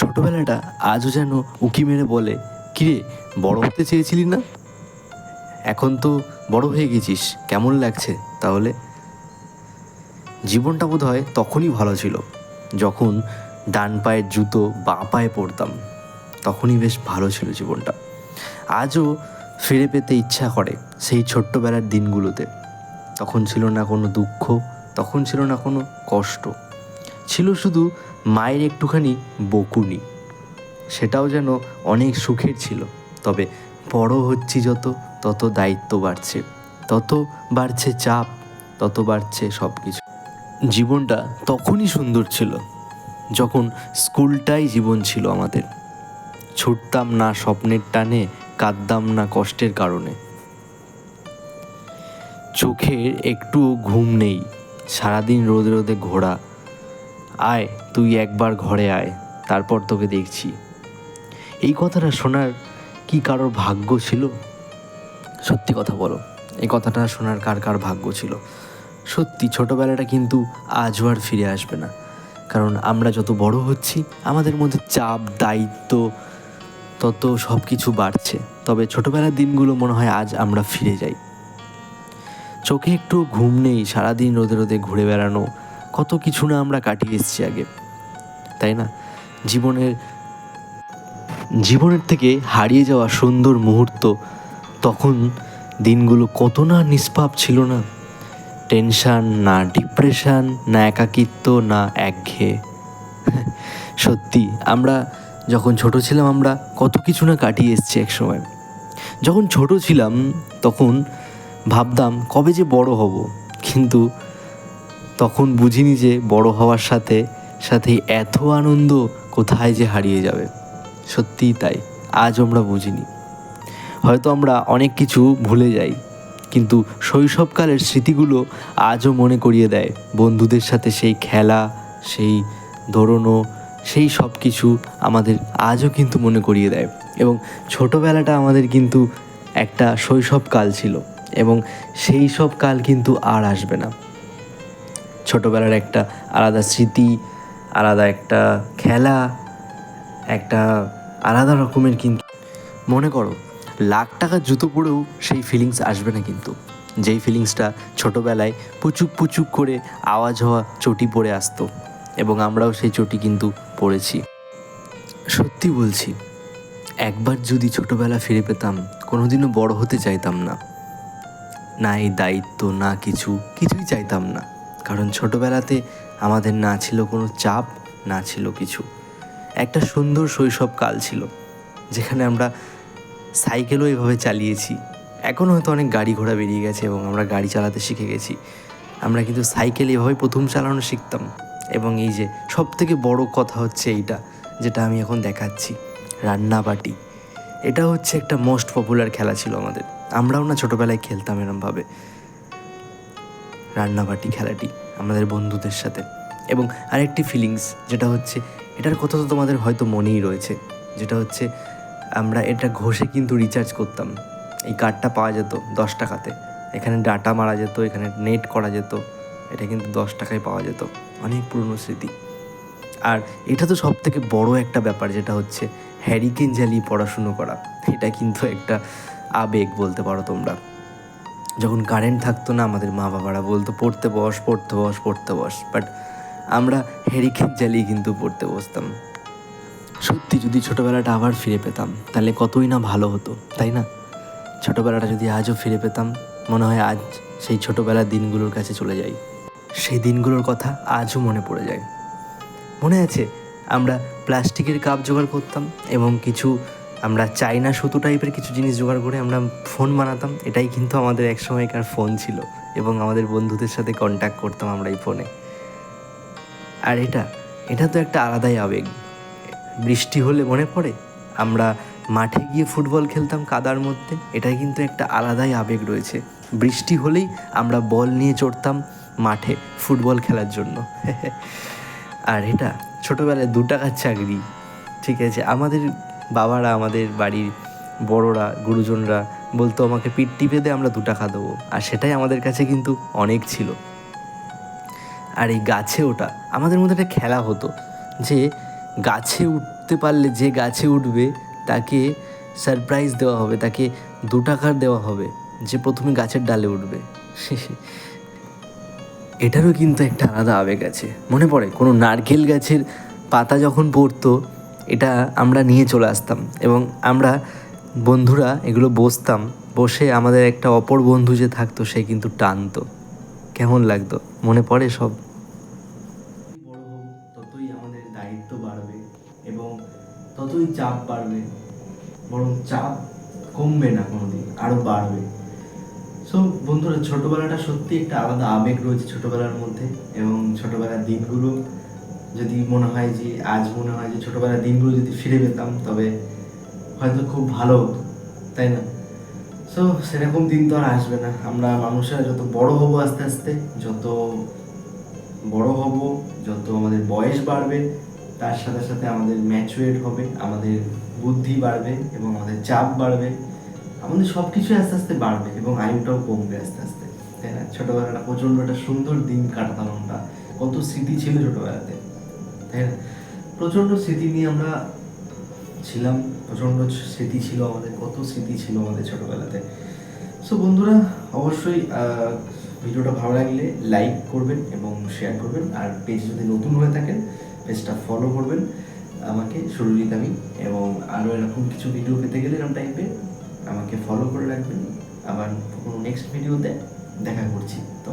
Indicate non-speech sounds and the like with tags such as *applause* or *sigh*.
ছোটবেলাটা আজও যেন উকি মেরে বলে, কিরে, বড় হতে চেয়েছিলি না? এখন তো বড় হয়ে গেছিস, কেমন লাগছে তাহলে? জীবনটা বোধ হয় তখনই ভালো ছিল, যখন ডান পায়ের জুতো বাঁ পায়ে পরতাম তখনই বেশ ভালো ছিল জীবনটা। আজও ফিরে পেতে ইচ্ছা করে সেই ছোট্টবেলার দিনগুলোতে। তখন ছিল না কোনো দুঃখ, তখন ছিল না কোনো কষ্ট। ছিল শুধু মায়ের একটুখানি বকুনি। সেটাও যেন অনেক সুখের ছিল, তবে বড় হচ্ছি যত, তত দায়িত্ব বাড়ছে, তত বাড়ছে চাপ, তত বাড়ছে সব কিছু জীবনটা তখনই সুন্দর ছিল, যখন স্কুলটাই জীবন ছিল আমাদের। ছুটতাম না স্বপ্নের টানে, কাঁদতাম না কষ্টের কারণে। চোখের একটুও ঘুম নেই, সারাদিন রোদে রোদে ঘোরা আয়, তুই একবার ঘরে আয়, তারপর তোকে দেখছি। এই কথাটা শোনার কি কারোর ভাগ্য ছিল? সত্যি কথা বলো, এই কথাটা শোনার কার কার ভাগ্য ছিল? সত্যি, ছোটোবেলাটা কিন্তু আজও আর ফিরে আসবে না। কারণ আমরা যত বড় হচ্ছি, আমাদের মধ্যে চাপ, দায়িত্ব, তত সব কিছু বাড়ছে। তবে ছোটোবেলার দিনগুলো মনে হয় আজ আমরা ফিরে যাই। চোখে একটু ঘুম নেই, সারাদিন রোদে রোদে ঘুরে বেড়ানো কত কিছু না আমরা কাটিয়ে এসেছি আগে, তাই না? জীবনের জীবনের থেকে হারিয়ে যাওয়া সুন্দর মুহূর্ত, তখন দিনগুলো কত না নিষ্পাপ ছিল না? টেনশান, না ডিপ্রেশন, না একাকিত্ব, না একঘেয়ে *laughs* সত্যি, আমরা যখন ছোট ছিলাম, আমরা কত কিছু না কাটিয়ে এসেছি একসময়। যখন ছোট ছিলাম, তখন ভাবতাম কবে যে বড় হব, কিন্তু তখন বুঝিনি যে বড় হওয়ার সাথে সাথে এত আনন্দ কোথায় যে হারিয়ে যাবে। সত্যিই তাই, আজ আমরা বুঝিনি। হয়তো আমরা অনেক কিছু ভুলে যাই, কিন্তু শৈশবকালের স্মৃতিগুলো আজও মনে করিয়ে দেয়। বন্ধুদের সাথে সেই খেলা, সেই দৌড়নো সেই সব কিছু আমাদের আজও কিন্তু মনে করিয়ে দেয় এবং ছোটোবেলাটা আমাদের কিন্তু একটা শৈশবকাল ছিল এবং সেই সব কাল কিন্তু আর আসবে না। ছোটোবেলার একটা আলাদা স্মৃতি, আলাদা একটা খেলা, একটা আলাদা রকমের কিন্তু। মনে করো, লাখ টাকার জুতো পরেও সেই ফিলিংস আসবে না কিন্তু। যেই ফিলিংসটা ছোটোবেলায় পুচুক পুচুক করে আওয়াজ হওয়া চটি পরে আসতো এবং আমরাও সেই চটি কিন্তু পড়েছি সত্যি বলছি, একবার যদি ছোটোবেলা ফিরে পেতাম, কোনোদিনও বড় হতে চাইতাম না। না এই দায়িত্ব, না কিছু, কিছুই চাইতাম না। কারণ ছোটোবেলাতে আমাদের না ছিল কোনো চাপ, না ছিল কিছু। একটা সুন্দর শৈশবকাল ছিল, যেখানে আমরা সাইকেলও এভাবে চালিয়েছি। এখন হয়তো অনেক গাড়ি ঘোড়া বেরিয়ে গেছে এবং আমরা গাড়ি চালাতে শিখে গেছি। আমরা কিন্তু সাইকেল এভাবে প্রথম চালানো শিখতাম এবং এই যে সব থেকে বড় কথা হচ্ছে এইটা, যেটা আমি এখন দেখাচ্ছি, রান্নাবাটি। এটা হচ্ছে একটা মোস্ট পপুলার খেলা ছিল আমাদের। আমরাও না ছোটোবেলায় খেলতাম এরমভাবে। রান্নাবাটি, খেলাটি আমাদের বন্ধুদের সাথে। এবং আরেকটি ফিলিংস যেটা হচ্ছে, এটার কথা তো তোমাদের হয়তো মনেই রয়েছে। যেটা হচ্ছে, আমরা এটা ঘষে কিন্তু রিচার্জ করতাম। এই কার্ডটা পাওয়া যেত দশ টাকাতে। এখানে ডাটা মারা যেত, এখানে নেট করা যেত। এটা কিন্তু দশ টাকায় পাওয়া যেত। অনেক পুরনো স্মৃতি। আর এটা তো সব থেকে বড় একটা ব্যাপার, যেটা হচ্ছে হ্যারিকেন জ্বালিয়ে পড়াশুনো করা। এটা কিন্তু একটা আবেগ বলতে পারো তোমরা। যখন কারেন্ট থাকতো না, আমাদের মা বাবারা বলতো, পড়তে বস পড়তে বস পড়তে বস। বাট আমরা হ্যারিকেন জ্বালিয়ে কিন্তু পড়তে বসতাম। সত্যি যদি ছোটোবেলাটা আবার ফিরে পেতাম, তাহলে কতই না ভালো হতো, তাই না? ছোটোবেলাটা যদি আজও ফিরে পেতাম, মনে হয় আজ সেই ছোটোবেলার দিনগুলোর কাছে চলে যাই। সেই দিনগুলোর কথা আজও মনে পড়ে যায়। মনে আছে, আমরা প্লাস্টিকের কাপ জোগাড় করতাম এবং কিছু আমরা চাইনা সুতো টাইপের কিছু জিনিস জোগাড় করে আমরা ফোন বানাতাম, এটাই কিন্তু আমাদের এক সময়কার ফোন ছিল এবং আমাদের বন্ধুদের সাথে কন্ট্যাক্ট করতাম আমরা এই ফোনে আর এটা এটা তো একটা আলাদাই আবেগ। বৃষ্টি হলে মনে পড়ে, আমরা মাঠে গিয়ে ফুটবল খেলতাম কাদার মধ্যে, এটাই কিন্তু একটা আলাদাই আবেগ রয়েছে। বৃষ্টি হলেই আমরা বল নিয়ে চড়তাম মাঠে ফুটবল খেলার জন্য। *laughs* আর এটা, ছোটোবেলায় দু টাকার চাকরি, ঠিক আছে? আমাদের বাবারা, আমাদের বাড়ির বড়রা, গুরুজনরা বলতো, আমাকে পিঠ টিপে দে, আমরা দু টাকা দেবো। আর সেটাই আমাদের কাছে কিন্তু অনেক ছিল। আর এই গাছে ওটা, আমাদের মধ্যে একটা খেলা হতো যে গাছে উঠতে পারলে যে গাছে উঠবে, তাকে সারপ্রাইজ দেওয়া হবে, তাকে দু টাকার দেওয়া হবে যে প্রথমে গাছের ডালে উঠবে। *laughs* এটারও কিন্তু একটা আলাদা আবেগ আছে। মনে পড়ে, কোনো নারকেল গাছের পাতা যখন পড়তো এটা আমরা নিয়ে চলে আসতাম এবং আমরা বন্ধুরা এগুলো বসতাম, বসে আমাদের একটা অপর বন্ধু যে থাকতো সে কিন্তু টানতো। কেমন লাগতো? মনে পড়ে সব? ততই আমাদের দায়িত্ব বাড়বে এবং ততই চাপ বাড়বে, বরং চাপ কমবে না কোনোদিন আরও বাড়বে। সো বন্ধুরা, ছোটবেলাটা সত্যি একটা আলাদা আবেগ রয়েছে ছোটবেলার মধ্যে এবং ছোটবেলার দিনগুলো যদি মনে হয় যে আজ মনে হয় যে ছোটবেলার দিনগুলো যদি ফিরে পেতাম, তবে হয়তো খুব ভালো হতো, তাই না? সো সেরকম দিন তো আর আসবে না। আমরা মানুষেরা যত বড় হব আস্তে আস্তে, যত বড় হব, যত আমাদের বয়স বাড়বে, তার সাথে সাথে আমাদের ম্যাচুরেট হবে, আমাদের বুদ্ধি বাড়বে এবং আমাদের চাপ বাড়বে, আমাদের সব কিছুই আস্তে আস্তে বাড়বে এবং আয়ুটাও কমবে আস্তে আস্তে, তাই না? ছোটবেলাটা প্রচণ্ড একটা সুন্দর দিন কাটাতাম আমরা। কত স্মৃতি ছিল ছোটবেলাতে। তাই না প্রচণ্ড স্মৃতি নিয়ে আমরা ছিলাম, প্রচণ্ড স্মৃতি ছিল আমাদের, কত স্মৃতি ছিল আমাদের ছোটবেলাতে। সো বন্ধুরা, অবশ্যই ভিডিওটা ভালো লাগলে লাইক করবেন এবং শেয়ার করবেন, আর পেজ যদি নতুন হয়ে থাকেন পেজটা ফলো করবেন আমাকে, সুরজিৎ আমি, এবং আরও এরকম কিছু ভিডিও পেতে গেলে এরকম টাইপের আমাকে ফলো করে রাখবেন। আবার কোনো নেক্সট ভিডিওতে দেখা করছি। তো